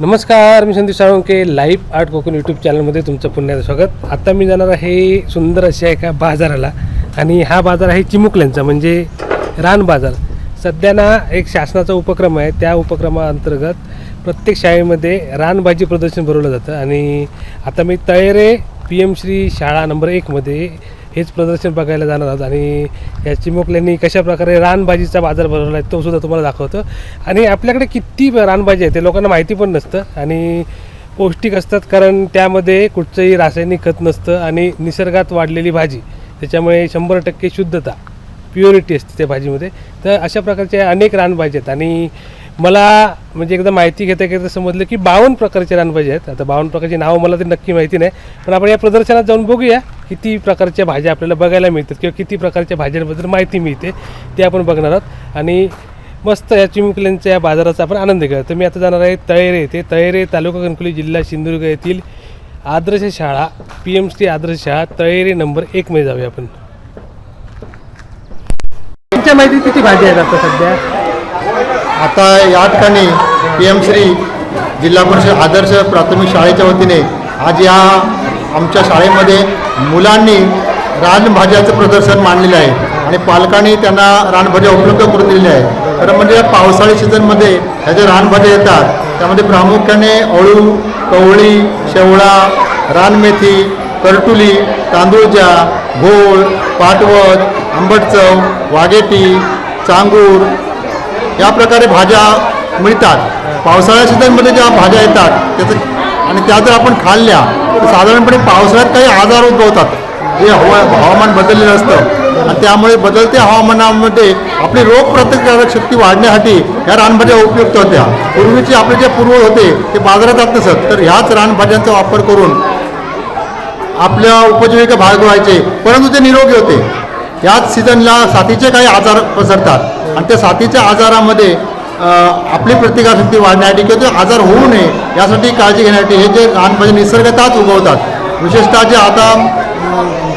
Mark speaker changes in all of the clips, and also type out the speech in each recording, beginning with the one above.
Speaker 1: नमस्कार मी Sandeep Salunkhe live art Konkan YouTube चॅनलमध्ये तुमचं पुण्याचं स्वागत. आता मी जाणार आहे सुंदर अशा एका बाजाराला आणि हा बाजार आहे चिमुकल्यांचा म्हणजे रान बाजार. सध्या ना एक शासनाचा उपक्रम आहे त्या उपक्रमाअंतर्गत प्रत्येक शाळेमध्ये रानभाजी प्रदर्शन भरवलं जातं आणि आता मी तळेरे पी एम श्री शाळा नंबर एकमध्ये हेच प्रदर्शन बघायला जाणार आहोत. आणि या चिमुकल्यांनी कशा प्रकारे रानभाजीचा बाजार भरवला आहे तो सुद्धा तुम्हाला दाखवतो. आणि आपल्याकडे किती रानभाजी आहे ते लोकांना माहिती पण नसतं. आणि पौष्टिक असतात कारण त्यामध्ये कुठचंही रासायनिक खत नसतं आणि निसर्गात वाढलेली भाजी त्याच्यामुळे शंभर टक्के शुद्धता प्युरिटी असते त्या भाजीमध्ये. तर अशा प्रकारच्या अनेक रानभाजी आहेत. आणि मला म्हणजे एकदा माहिती घेता घेता समजलं की बावन्न प्रकारचे रानभाजी आहेत. आता बावन्न प्रकारची नावं मला तरी नक्की माहिती नाही. पण आपण या प्रदर्शनात जाऊन बघूया किती प्रकारच्या भाज्या आपल्याला बघायला मिळतात किंवा किती प्रकारच्या भाज्यांबद्दल माहिती मिळते ते आपण बघणार आहोत. आणि मस्त या चिमुकल्यांच्या या बाजाराचा आपण आनंद घेऊया. तर मी आता जाणार आहे तळेरे येथे. तळेरे तालुका कणकुली जिल्हा सिंधुदुर्ग येथील आदर्श शाळा पी एम सी आदर्श शाळा तळेरे नंबर एकमध्ये जाऊया आपण. तुमच्या माहिती किती भाज्या आहेत आता सध्या?
Speaker 2: आता या ठिकाणी पी एम श्री जिल्हा परिषद आदर्श प्राथमिक शाळेच्या वतीने आज या आमच्या शाळेमध्ये मुलांनी रानभाज्याचं प्रदर्शन मांडलेलं आहे आणि पालकांनी त्यांना रानभाज्या उपलब्ध करून दिलेल्या आहे खरं म्हणजे पावसाळी सीझनमध्ये ह्या ज्या रानभाज्या येतात त्यामध्ये प्रामुख्याने अळू कवळी शेवळा रानमेथी करटुली तांदूळजा घोळ पाटवत आंबटचव वागेटी चांगूर या प्रकारे भाज्या मिळतात. पावसाळ्या सीझनमध्ये ज्या भाज्या येतात त्याचं आणि त्या जर आपण खाल्ल्या तर साधारणपणे पावसाळ्यात काही आजार उद्भवतात. जे हवा हवामान बदललेलं असतं. आणि त्यामुळे बदलत्या हवामानामध्ये आपली रोगप्रतिकारक शक्ती वाढण्यासाठी ह्या रानभाज्या उपयुक्त होत्या. पूर्वीचे आपले जे पूर्वज होते ते बाजारात जात नसत. तर ह्याच रानभाज्यांचा वापर करून आपल्या उपजीविका भागवायचे परंतु ते निरोगी होते. याच सीझनला साथीचे काही आजार पसरतात. आणि त्या साथीच्या आजारामध्ये आपली प्रतिकारशक्ती वाढण्यासाठी किंवा ते आजार होऊ नये यासाठी काळजी घेण्यासाठी हे जे लहान म्हणजे निसर्गतात उगवतात. विशेषतः जे आता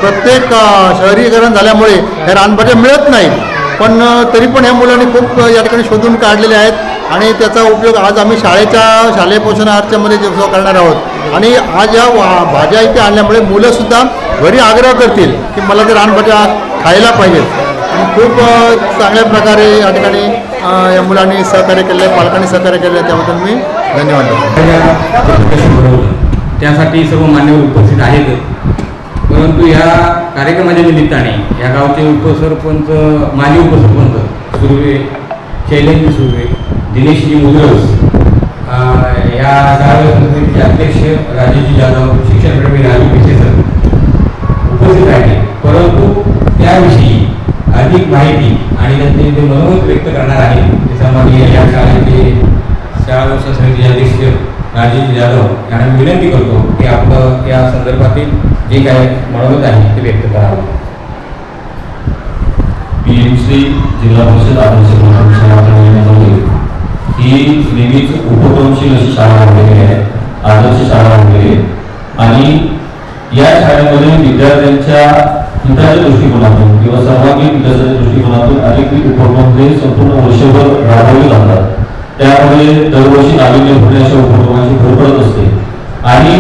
Speaker 2: प्रत्येक शहरीकरण झाल्यामुळे हे रानभाज्या मिळत नाहीत. पण तरी पण ह्या मुलांनी खूप या ठिकाणी शोधून काढलेले आहेत आणि त्याचा उपयोग आज आम्ही शाळेच्या शालेय पोषण आहारच्यामध्ये जे करणार आहोत. आणि आज या वा- भाज्या इथे आणल्यामुळे मुलंसुद्धा घरी आग्रह करतील की मला ते रानभाज्या खायला पाहिजेत. आणि खूप चांगल्या प्रकारे या ठिकाणी या मुलांनी सहकार्य केलं आहे पालकांनी सहकार्य केलं आहे त्याबद्दल मी धन्यवाद
Speaker 3: भरवलं त्यासाठी सर्व मान्यवर उपस्थित आहेत. परंतु या कार्यक्रमाच्या निमित्ताने या गावचे उपसरपंच माजी उपसरपंच सुर्वे शैलेंद्र सुर्वे दिनेशजी मुद्रस या शाळा अध्यक्ष राजेशजी जाधव शिक्षणप्रेमी राजू पिसे सर उपस्थित आहे परंतु त्याविषयी अधिक माहिती आणि त्यांचे जे मनोमत व्यक्त करणार आहे त्याच्यामध्ये या शाळेचे शाळा व्यवस्था समितीचे अध्यक्ष राजेश जाधव यांना मी विनंती करतो की आपलं या संदर्भातील जे काय मनोगत आहे ते व्यक्त करावं.
Speaker 4: पी एम सी जिल्हा परिषद आदर्श प्राथमिक ही नेहमीच उपक्रमशील अशी शाळा वगैरे आहे आदर्श शाळा वगैरे. आणि या शाळेमध्ये विद्यार्थ्यांच्या हिताच्या दृष्टिकोनातून किंवा सहभागी विकासाच्या दृष्टिकोनातून अनेक उपक्रम हे संपूर्ण वर्षभर राबवले जातात. त्यामुळे दरवर्षी नाविन्यपूर्ण अशा उपक्रमांची भर पडत असते. आणि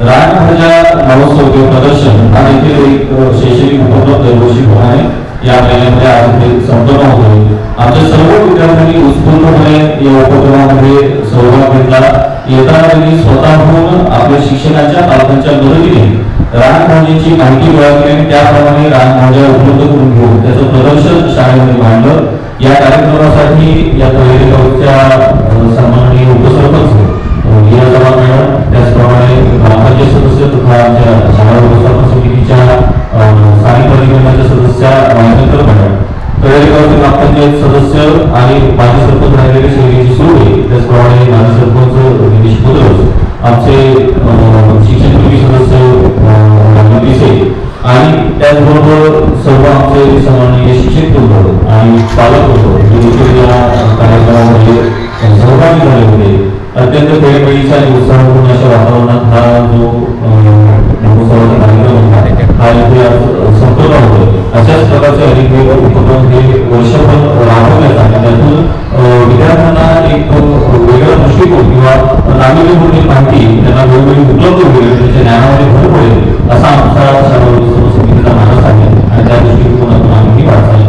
Speaker 4: रानभाज्या महोत्सव किंवा प्रदर्शन हा देखील एक शैक्षणिक उपक्रम दरवर्षी प्रमाणे या महिन्यामध्ये आज ते संपन्न होतोय. आमच्या सर्व विद्यार्थ्यांनी उत्स्फूर्तपणे या उपक्रमामध्ये सहभाग घेतला. येताना त्यांनी स्वतःहून आपल्या शिक्षणाच्या पालकांच्या मदतीने रानभाजीची माहिती गोळा केली आणि त्याप्रमाणे रानभाज्या उपलब्ध करून घेऊ. त्याचं प्रदर्शन शाळेमध्ये मांडलं. या कार्यक्रमासाठी या तळेरे सन्माननीय उपसरपंच अ, लीला मॅडम त्याचप्रमाणे ग्रामपंचायत सदस्य तथा आमच्या शाळा व्यवस्थापन समितीच्या स्थानिक प्राधिकरणाच्या सदस्या मान्यकर मॅडम. तळेगावचे ग्रामपंचायत सदस्य आणि माजी सरपंच राहिलेले शैलीची सोडे त्याचप्रमाणे माजी सरपंच दिनेश मुद्रस आमचे सर्व आणि पालक होतो म्हणजे या कार्यक्रमामध्ये सहभागी झाले होते. अत्यंत खेळमेळीचा आणि उत्साहपूर्ण अशा वातावरणात हा जो महोत्सवाचा कार्यक्रम होता हा इथे संपन्न होतो अशाच प्रकारचे अनेक वेगवेगळे उपक्रम हे वर्षभर राबवण्यात आणि त्यातून विद्यार्थ्यांना एक वेगळा दृष्टिकोन किंवा
Speaker 5: प्रावीण्यपूर्ण माहिती त्यांना वेळोवेळी उपलब्ध होईल त्यांच्या ज्ञानामध्ये भर पडेल असा आमचा सर्व समितीचा मानस आहे त्या दृष्टिकोनातून आम्ही वाटचाल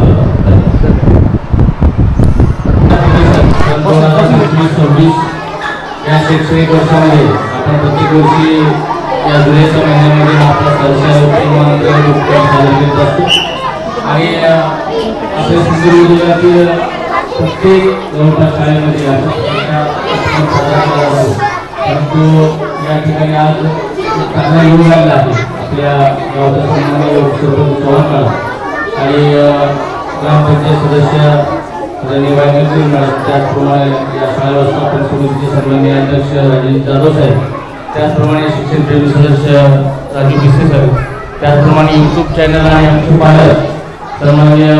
Speaker 5: सव्वीस या शैक्षणिक वर्षामध्ये आपण प्रत्येक वर्षी या जुलैच्या महिन्यामध्ये आपला साजरा करत असतो. आणि आपल्या सिंधुदुर्ग जिल्ह्यातील प्रत्येक जवळपास शाळेमध्ये साजरा परंतु या ठिकाणी आज येऊन चांगला योग लागला आहे. आपल्या चव्हाण आणि ग्रामपंचायत सदस्य आदरणीय वायगंजी मॅडम त्याचप्रमाणे या शाळा व्यवस्थापन समितीचे सन्मान्य अध्यक्ष राजेश जाधव साहेब त्याचप्रमाणे शिक्षण प्रेमी सदस्य राजू भिसे साहेब त्याचप्रमाणे यूट्यूब चॅनल आणि आमचे पालक सन्माननीय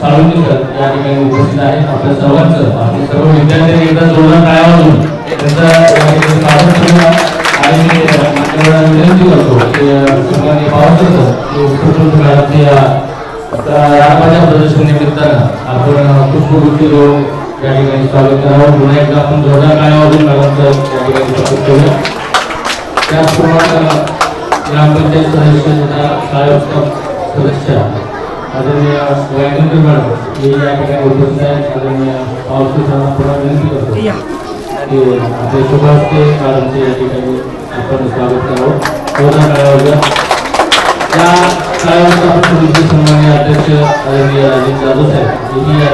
Speaker 5: साळुंकर या ठिकाणी उपस्थित आहेत आपल्या सर्वांचं. आणि सर्व विद्यार्थ्यांनी एकदा जोरदार टाळ्या वाजवून त्यांचं आणि विनंती करतो की अ, या रामाच्या प्रदर्शन आपण पुष्पवृत्ती देऊन या ठिकाणी स्वागत करावं पुन्हा एकदा आपण जोरदार ठिकाणी स्वागत करूया त्याचप्रमाणे ग्रामपंचायत सदस्य तथा शाळा सदस्य आदरणीय वैगंकर मॅडम हे या ठिकाणी उपस्थित आहेत आदरणीय पावसाचा पुन्हा विनंती करतो की आपले मॅडमचे या ठिकाणी आपण स्वागत करावं जोरदार काळावर त्या शाळेवर समिती सन्मान्य अध्यक्ष आदरणीय राजेश जाधव साहेब. हेही या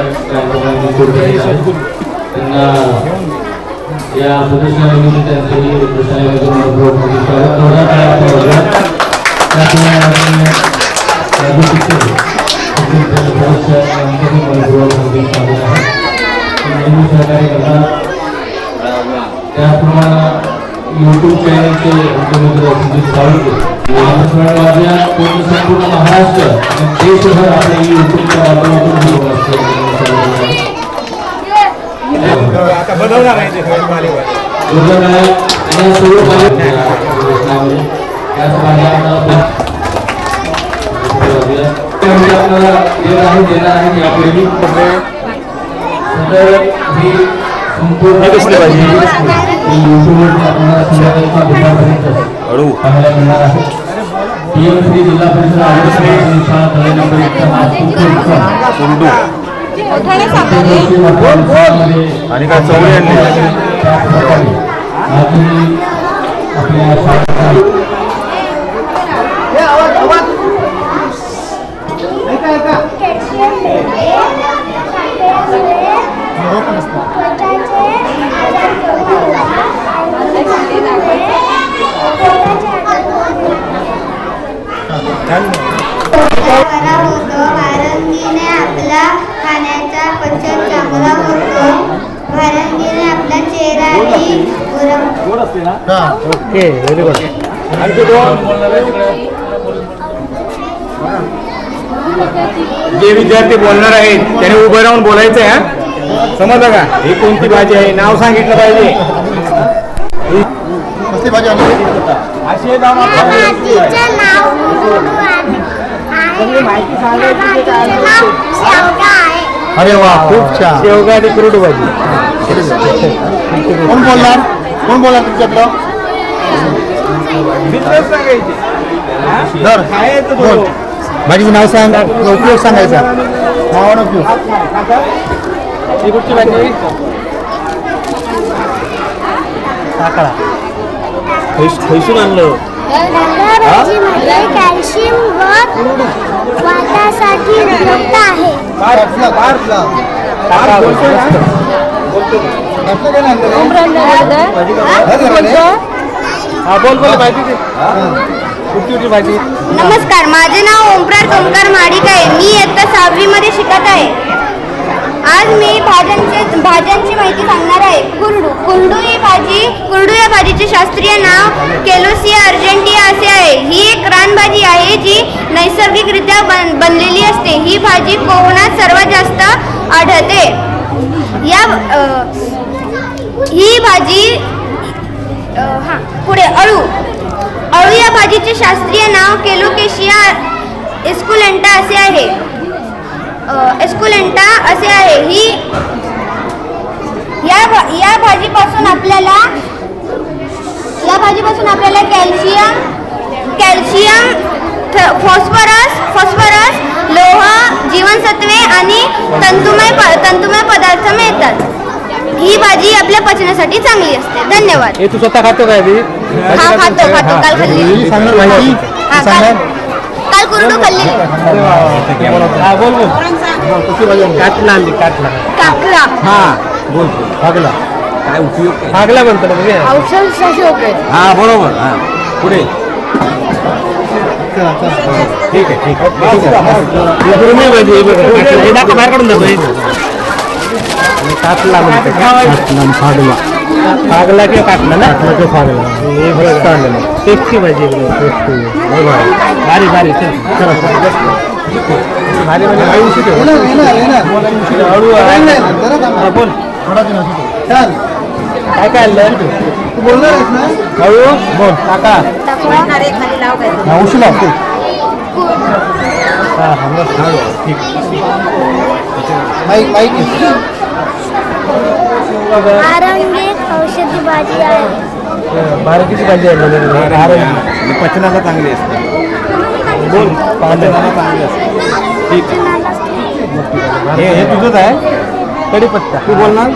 Speaker 5: आहेत. त्यांना या सदस्यानिमित्त त्यांचंही प्रदर्शनामध्ये स्वागत जोरदार टाळ्या त्याचप्रमाणे सावंत वाजल्या पूर्ण संपूर्ण महाराष्ट्र आणि देशभर आपल्या ही आपल्याला देणार आहे संपूर्ण ही दुपारपर्यंत पाहायला मिळणार आहे. पीएम श्री जिल्हा परिषद आदर्श प्राथमिक शाळा तळे नंबर एकचा नागपूरचे उत्तम आणि काय चौघे आपल्या शाळेचा
Speaker 6: बरा होतो भारंगीने आपला खाण्याचा पचन चांगला होतो. भारंगीने आपला चेहराही गोरा
Speaker 2: हां
Speaker 1: ओके व्हेरी गुड
Speaker 7: जे विद्यार्थी बोलणार आहेत त्याने उभं राहून बोलायचं आहे हा. समजलं का? ही कोणती भाजी आहे? नाव सांगितलं पाहिजे.
Speaker 2: कसली भाजी आणली
Speaker 6: आहे.
Speaker 2: अरे वा खूप छान.
Speaker 1: शेवगा आणि कुरडू भाजी.
Speaker 2: कोण बोलणार? कोण बोलणार तुमच्यातलं. भाजीचं नाव सांग उपयोग सांगायचा. नावानं उपयोग.
Speaker 1: कुठची भाजी साखळा
Speaker 7: खैसून आणलं?
Speaker 6: कॅल्शियम वातासाठी उपयुक्त आहे?
Speaker 1: हा? बोल बोल.
Speaker 6: नमस्कार माझे नाव ओमकार ओमकार माडिक आहे. मी इयत्ता सहावी मध्ये शिकत आहे. आज मी भाज्यांचे भाज्यांची माहिती सांगणार आहे. कुरडू. कुरडू ही भाजी कुरडू या भाजीचे शास्त्रीय नाव केलोसिया अर्जेंटिया असे आहे. ही एक रानभाजी आहे जी नैसर्गिकरित्या बन बनलेली असते. ही भाजी कोकणात सर्वात जास्त आढळते. या ही भाजी हां पुढे अळू. अळू या भाजीचे शास्त्रीय नाव केलोकेशिया एस्कुलेंटा असे आहे. एस्कुलेंटा असे आहे. ही या भा, या भाजीपासून आपल्याला या भाजीपासून आपल्याला
Speaker 8: कॅल्शियम कॅल्शियम फॉस्फरस फॉस्फरस लोह जीवनसत्वे आणि तंतुमय तंतुमय पदार्थ मिळतात. ही भाजी आपल्या पचनासाठी चांगली असते. धन्यवाद.
Speaker 1: हे तू स्वतः खातो काय
Speaker 8: हा खातो खातो. काल खाल्ली. कुरडू खाल्लेली
Speaker 1: हा बोल बोल? काटला आणली काटला
Speaker 8: काकला
Speaker 3: हा बोल
Speaker 2: भागला.
Speaker 3: काय उपयोग काय?
Speaker 1: भागला म्हणतो ना म्हणजे
Speaker 8: औषध
Speaker 3: हा बरोबर. हा पुढे. ठीक आहे ठीक
Speaker 1: आहे. बघा काटला. दाखव बाहेर काढून हे. आणि काटला म्हणते
Speaker 2: भागला
Speaker 1: किंवा काटला ना?
Speaker 2: भागला भागला
Speaker 1: हे बघा. टेस्टी भाजी आहे बघा. भारी. भारी चल. भारी म्हणजे. हळू. हा, बोल. काय काय आणलं?
Speaker 2: तू बोलणार आहेस ना?
Speaker 1: हळू. बोल. काका.
Speaker 2: उशी लावते
Speaker 1: हा हा मस्त. ठीक.
Speaker 2: माईक माईक
Speaker 8: आरंगी औषधी भाजी आहे.
Speaker 1: बारकीची भाजी आहे म्हणजे.
Speaker 3: पचनाला चांगली असते.
Speaker 1: बोल. पाहिलं
Speaker 3: चांगली असते. ठीक आहे. हे हे तुझंच आहे?
Speaker 1: कढीपत्ता.
Speaker 3: तू बोलणार?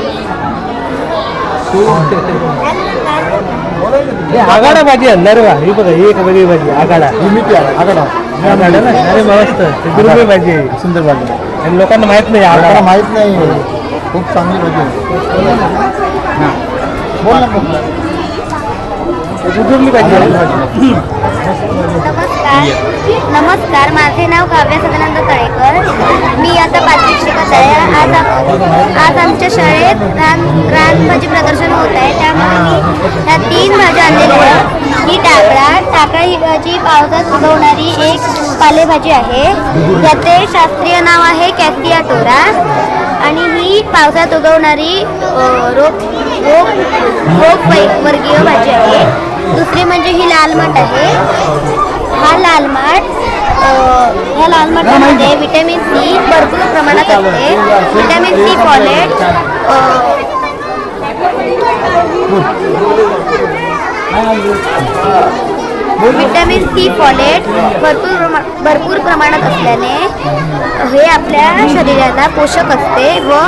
Speaker 1: हे आगाडा भाजी आणणार बा ही बघा ही एक वेगळी भाजी आगाडा.
Speaker 2: लिमिट आकडा
Speaker 1: आगाडा. ना? अरे मस्त. ते भाजी आहे.
Speaker 2: सुंदर भाजी
Speaker 1: आणि लोकांना माहीत नाही आगाडा.
Speaker 2: माहीत नाही. खूप चांगली भाजी आहे. बोल ना बोल.
Speaker 1: दुर्मिळ भाजी आहे.
Speaker 8: नमस्कार. नमस्कार. माझे नाव काव्य सदानंद तळेकर. मी आता पाचवीत शिकत आहे. आज आज आमच्या शाळेत रान रानभाजी प्रदर्शन होत आहे. त्यामुळे मी ह्या तीन भाज्या आणलेल्या आहेत. ही टाकळा टाकळा ही भाजी पावसात उगवणारी एक पालेभाजी आहे. याचे शास्त्रीय नाव आहे कॅसिया टोरा. आणि ही पावसात उगवणारी अ, रोग रोग रोग वर्गीय भाजी आहे. दुसरी म्हणजे ही लाल माठ आहे. हा लाल माठ ह्या लाल माठामध्ये विटॅमिन सी भरपूर प्रमाणात असते. Vitamin C folate vitamin C folate भरपूर प्रमा भरपूर प्रमाणात असल्याने हे आपल्या शरीराला पोषक असते व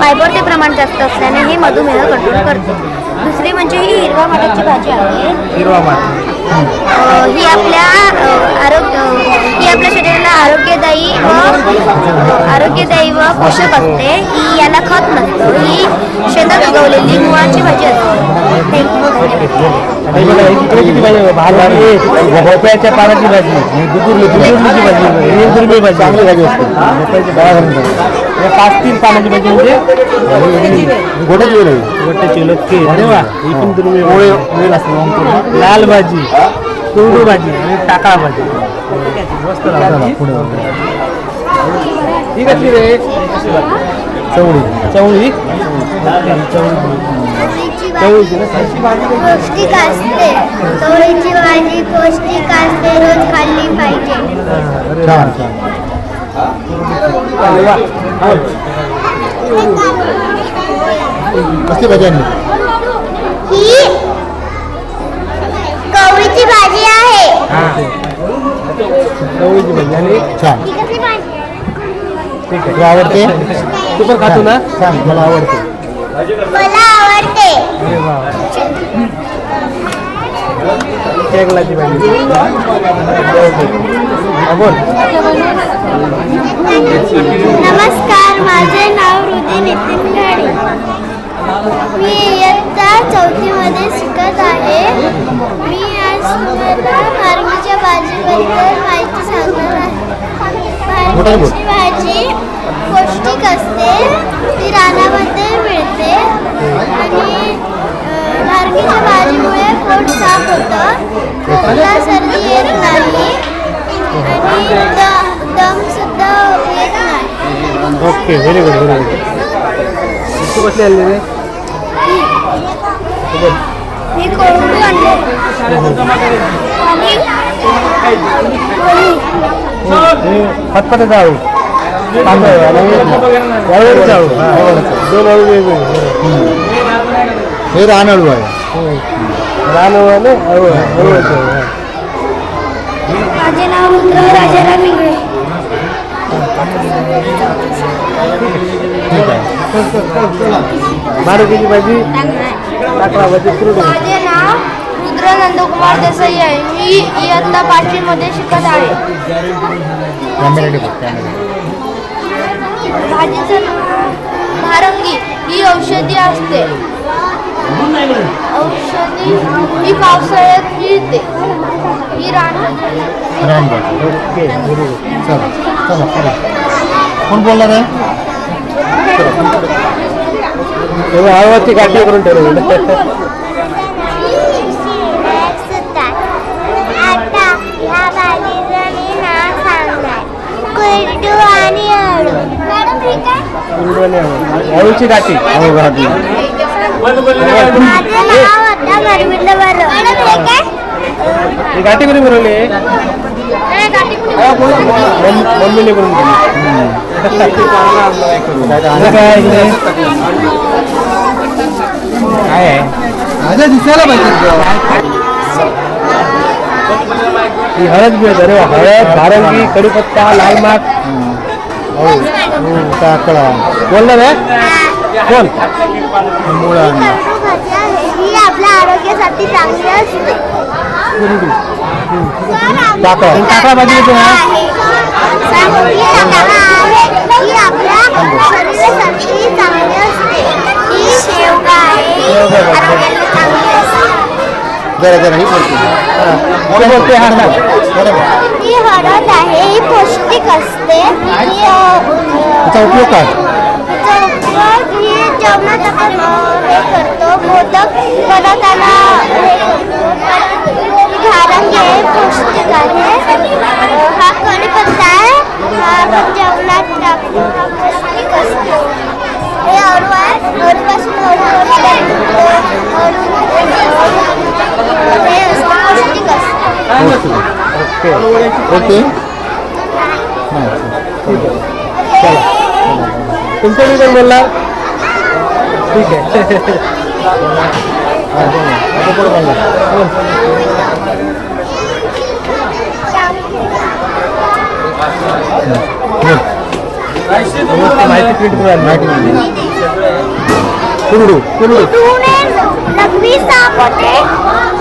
Speaker 8: फायबरचे प्रमाण जास्त असल्याने हे मधुमेह कंट्रोल करते. दुसरी म्हणजे ही हिरवा माठाची भाजी आहे.
Speaker 1: हिरवा माठ
Speaker 8: ही आपल्या आरोग्य ही आपल्या शरीराला आरोग्यदायी व आरोग्यदायी व पोषक असते. ही याला खत नसतं. ही शेतात उगवलेली मुळाची भाजी
Speaker 1: भोपळ्याच्या पानाची भाजी दुर्मिळ दुर्मिळची भाजी दुर्मिळ भाजी चांगली भाजी असते भोपळ्याची या पाच तीन पानाची भाजी म्हणजे
Speaker 2: वेळ आहे
Speaker 1: गोट्याची लोटकी अरे वा ही भाजी.
Speaker 2: वेळ असते
Speaker 1: लाल भाजी कुरडू भाजी आणि टाकळा भाजी मस्त ठीक आहे रे
Speaker 2: चवळी
Speaker 1: चवळी चवळीची ना
Speaker 8: पौष्टिक असते. चवळीची भाजी पौष्टिक असते. रोज खाल्ली पाहिजे.
Speaker 2: छान. कसली भाजी आणली
Speaker 8: ही कवळीची भाजी आहे.
Speaker 1: चवळीची भाजी आणि
Speaker 2: छान
Speaker 1: ठीक आहे?
Speaker 2: आवडते?
Speaker 1: तू पण खातो ना?
Speaker 2: छान मला आवडते.
Speaker 8: मला आवडते
Speaker 1: अरे भाजी बोल
Speaker 8: नमस्कार माझे नाव हृदय नितीन घाडे मी इयत्ता चौथीमध्ये शिकत आहे. मी आज तुम्हाला मार्गीच्या बाजूबद्दल माहिती सांगणार आहे. मार्गीची भाजी पौष्टिक असते ती रानामध्ये मिळते. आणि अ, मार्गीच्या भाजीमुळे पोट साफ होतं. खोकला सर्दी येत नाही. आणि द- दम सुद्धा येत नाही.
Speaker 1: Okay very good very good तू कसली आणली रे.
Speaker 8: मी कोरडू आणले. आणि
Speaker 1: फतफते जाऊ तांदूळ आणि वळवळ जाऊ हा, दोन अळू वेगवेगळे
Speaker 2: हे रानअळू आहे
Speaker 1: रान आणि अळू अळूचं, हा.
Speaker 6: नाव रुद्र राजाराम इंगळे
Speaker 1: मारुतीची भाजी टाकळा भाजी कुरडू
Speaker 6: माझे नाव रुद्र नंदकुमार देसाई आहे मी इयत्ता पाचवीमध्ये शिकत आहे. भाजीचं नाव ही औषधी असते. औषधी ही पावसाळ्यात मिळते. ही
Speaker 2: कोण बोलणार आहे?
Speaker 1: हळवाची गाठी करून ठेवली
Speaker 6: आता ह्या भाजीचं मी नाव सांगणार कुरडू आणि अळू मॅडम ठीक आहे
Speaker 1: हळूची गाठी
Speaker 2: हो गाठी
Speaker 6: माझं नाव आता गरविंद बरं. मॅडम ठीक आहे
Speaker 1: ही गाठी कोणी बनवली मम्मीने आणि काय आहे
Speaker 2: माझ्या दिसायला पाहिजे.
Speaker 1: ही हळद आहे अरे हळद नारंगी कडीपत्ता लाल माठ
Speaker 2: टाकळा.
Speaker 1: बोलणार आहे कोण
Speaker 2: मुळा
Speaker 6: आपल्या आरोग्यासाठी चांगली असते
Speaker 1: भाजी येते ना?
Speaker 2: जरा जरा ही बोलते.
Speaker 1: बोलते हा.
Speaker 2: बरोबर.
Speaker 6: ही हळद आहे ही पौष्टिक असते. ही
Speaker 2: त्याचा उपयोग काय?
Speaker 6: तिचा उपयोग ही जेवणात आपण अ, हे करतो. मोदक बनवताना हे करतो. घारंगी आहे पौष्टिक आहे. अ, हा कढीपत्ता आहे. हा आपण जेवणात टाकतो. हा पौष्टिक असतो. हे अळू आहे. अळूपासून अळू बनवतो. अळू हे असतं. पौष्टिक असतं.
Speaker 2: ओके. ओके.
Speaker 1: तुमचं मी कोण बोलला ठीक आहे. माहिती प्रिंट करून.
Speaker 2: माहिती
Speaker 1: कुरडू. कुरडू.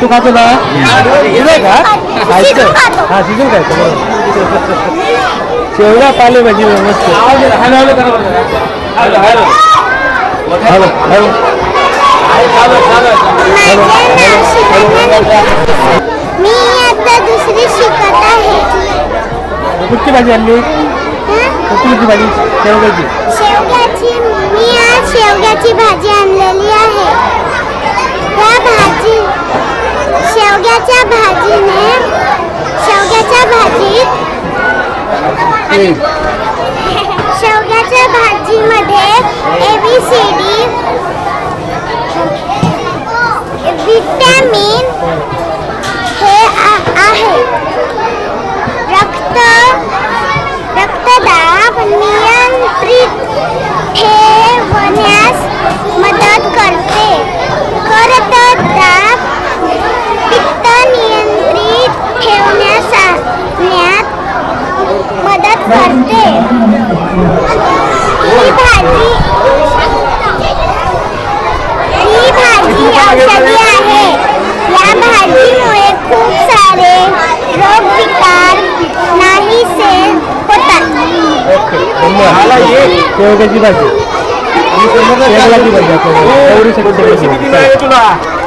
Speaker 1: तू खातो ना? का?
Speaker 6: शिजून खातो.
Speaker 1: हा शिजून खायचं बरोबर. शेवगा पालेभाजी मस्त हॅलो हॅलो.
Speaker 6: मी आता दुसरी शिकत आहे.
Speaker 1: कुठची भाजी आणली? कुठली भाजी शेवगाची
Speaker 6: शेवग्याची मी आज शेवग्याची भाजी आणलेली आहे. या भाजी शेवग्याच्या भाजीने शेवग्याच्या भाजीत शेवग्याच्या भाजीमध्ये A B C D vitamin करते ही भाजी ही भाजी औषधी आहे. या भाजीमुळे खूप सारे रोग विकार नाहीसे होतात.
Speaker 1: शेवगाची भाजी. भाजी भाजी.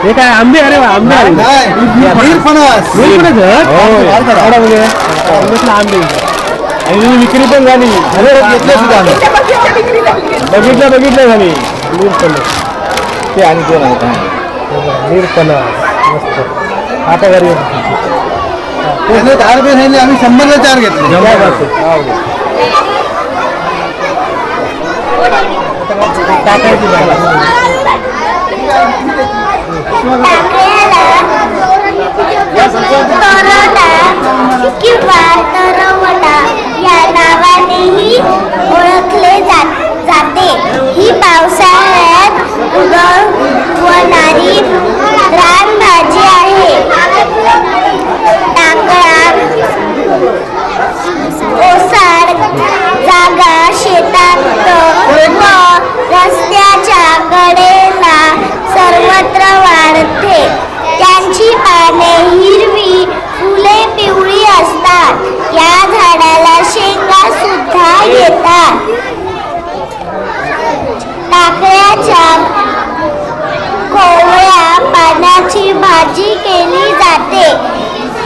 Speaker 1: हे. काय आंबे? अरे वा आंबे. हे. म्हणजे म्हटलं आंबे. आणि विक्री पण झाली. घेतले सुद्धा आम्ही. बघितलं बघितलं झाली पडलं. ते आणि दोन आहेत. निरपणा. मस्त. आता घरी
Speaker 2: त्याने दहा रुपये सांगितले आम्ही शंभरला चार घेतले.
Speaker 1: टाकायची
Speaker 6: किंवा म्हणूनही ओळखले जात जाते. ही पावसाळ्यात उगवणारी रानभाजी आहे टाकळा ओसाड जागा शेतात व रस्त्याच्या कडेला सर्वत्र वाढते त्यांची पाने हिरवी फुले पिवळी असतात या झाडाला शेंगा सुद्धा येतात टाकळ्याच्या कोवळ्या पानाची भाजी केली जाते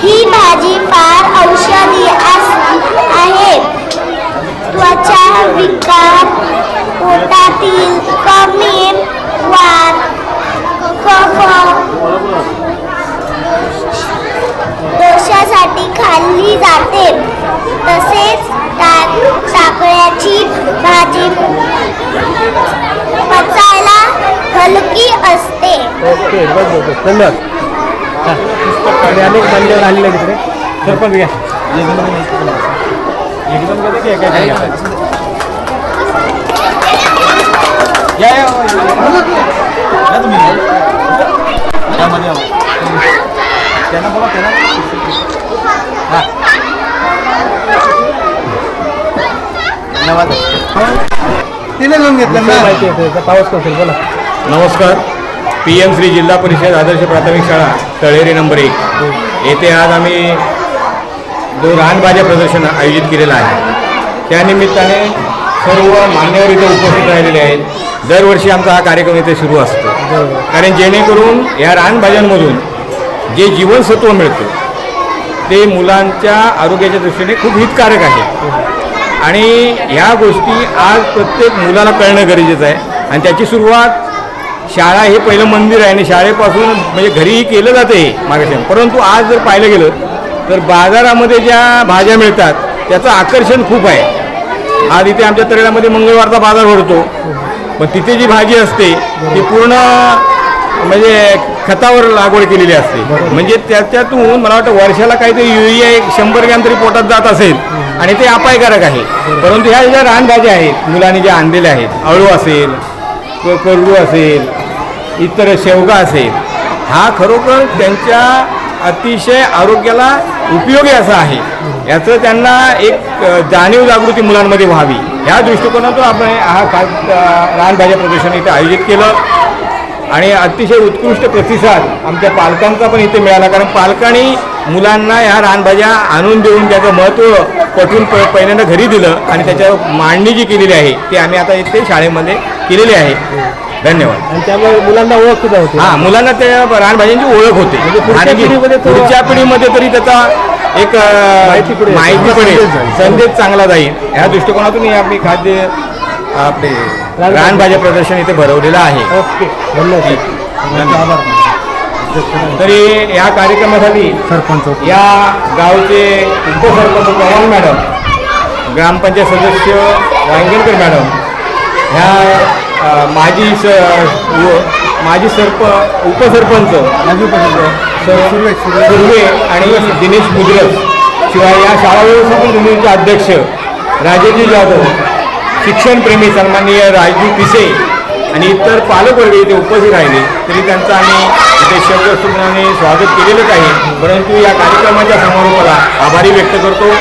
Speaker 6: ही भाजी फार औषधी अस आहे त्वचा विकार पोटातील कमी वात कफ दोषासाठी आहेत तसेच साखळ्याची भाजी पचायला हलकी असते
Speaker 1: ओके बस धन्यवाद आणि अनेक धन्यवाद आलेले तिकडे सरपंच घ्या
Speaker 7: एकदम की एका या, या, या. तुम्ही. या. त्यांना बोला त्यांना हा. धन्यवाद. तिने घेऊन घेतलं
Speaker 1: काय माहिती आहे पाऊस बोला.
Speaker 3: नमस्कार. पी एम श्री जिल्हा परिषद आदर्श प्राथमिक शाळा तळेरी नंबर एक. येथे आज आम्ही जो रानभाज्या प्रदर्शन आयोजित केलेलं आहे त्यानिमित्ताने सर्व मान्यवर इथे उपस्थित राहिलेले आहेत. दरवर्षी आमचा हा कार्यक्रम इथे सुरू असतो. कारण जेणेकरून या रानभाज्यांमधून जे जीवनसत्व मिळतं ते मुलांच्या आरोग्याच्या दृष्टीने खूप हितकारक आहे. आणि ह्या गोष्टी आज प्रत्येक मुलाला कळणं गरजेचं आहे. आणि त्याची सुरुवात शाळा हे पहिलं मंदिर आहे आणि शाळेपासून म्हणजे घरीही केलं जातं हे मार्गदर्शन. परंतु आज जर पाहिलं गेलं तर बाजारामध्ये ज्या भाज्या मिळतात त्याचं आकर्षण खूप आहे. आज इथे आमच्या तळेल्यामध्ये मंगळवारचा बाजार भरतो. पण तिथे जी भाजी असते ती पूर्ण म्हणजे खतावर लागवड केलेली असते. म्हणजे त्याच्यातून मला वाटतं वर्षाला काहीतरी युरिया एक शंभर ग्रॅम तरी पोटात जात असेल. आणि ते अपायकारक आहे. परंतु ह्या ज्या रानभाज्या आहेत मुलांनी ज्या आणलेल्या आहेत अळू असेल क- करडू असेल इतर शेवगा असेल हा खरोखर त्यांच्या अतिशय आरोग्याला उपयोगी असा आहे. याचं त्यांना एक जाणीव जागृती मुलांमध्ये व्हावी. ह्या दृष्टिकोनातून आपण हा खा रानभाज्या प्रदर्शन इथे आयोजित केलं. आणि अतिशय उत्कृष्ट प्रतिसाद आमच्या पालकांचा पण इथे मिळाला. कारण पालकांनी मुलांना ह्या रानभाज्या आणून देऊन त्याचं महत्त्व पटवून प पहिल्यांदा घरी दिलं आणि त्याच्यावर मांडणी जी केलेली आहे ती आम्ही आता इथे शाळेमध्ये केलेली आहे. धन्यवाद.
Speaker 1: आणि त्यामुळे मुलांना ओळख सुद्धा होते.
Speaker 3: हा मुलांना त्या रानभाज्यांची ओळख होते.
Speaker 1: म्हणजे पुढच्या
Speaker 3: आणि
Speaker 1: पिढीमध्ये तो-
Speaker 3: पुढच्या पिढीमध्ये तरी त्याचा एक अ,
Speaker 1: माहिती पुढे-
Speaker 3: माहिती पडेल
Speaker 1: संदेश
Speaker 3: चांगला जाईल. ह्या दृष्टिकोनातून हे आपली खाद्य आपले रानभाज्या. प्रदर्शन इथे भरवलेलं आहे.
Speaker 1: ओके. धन्यवाद.
Speaker 3: तरी या कार्यक्रमासाठी
Speaker 2: सरपंच
Speaker 3: या गावचे उपसरपंच पवार मॅडम ग्रामपंचायत सदस्य वांगेलकर मॅडम ह्या माजी स माजी सरप उपसरपंच सर- सुर्वे आणि दिनेश मुद्रस शिवाय या शाळा व्यवस्थापन समितीचे अध्यक्ष राजेजी जाधव शिक्षणप्रेमी सन्माननीय राजू पिसे आणि इतर पालकवर्ग इथे उपस्थित राहिले तरी त्यांचं आम्ही इथे शब्दसूत्राने स्वागत केलेलंच आहे. परंतु या कार्यक्रमाच्या समारोपाला आभारी व्यक्त करतो.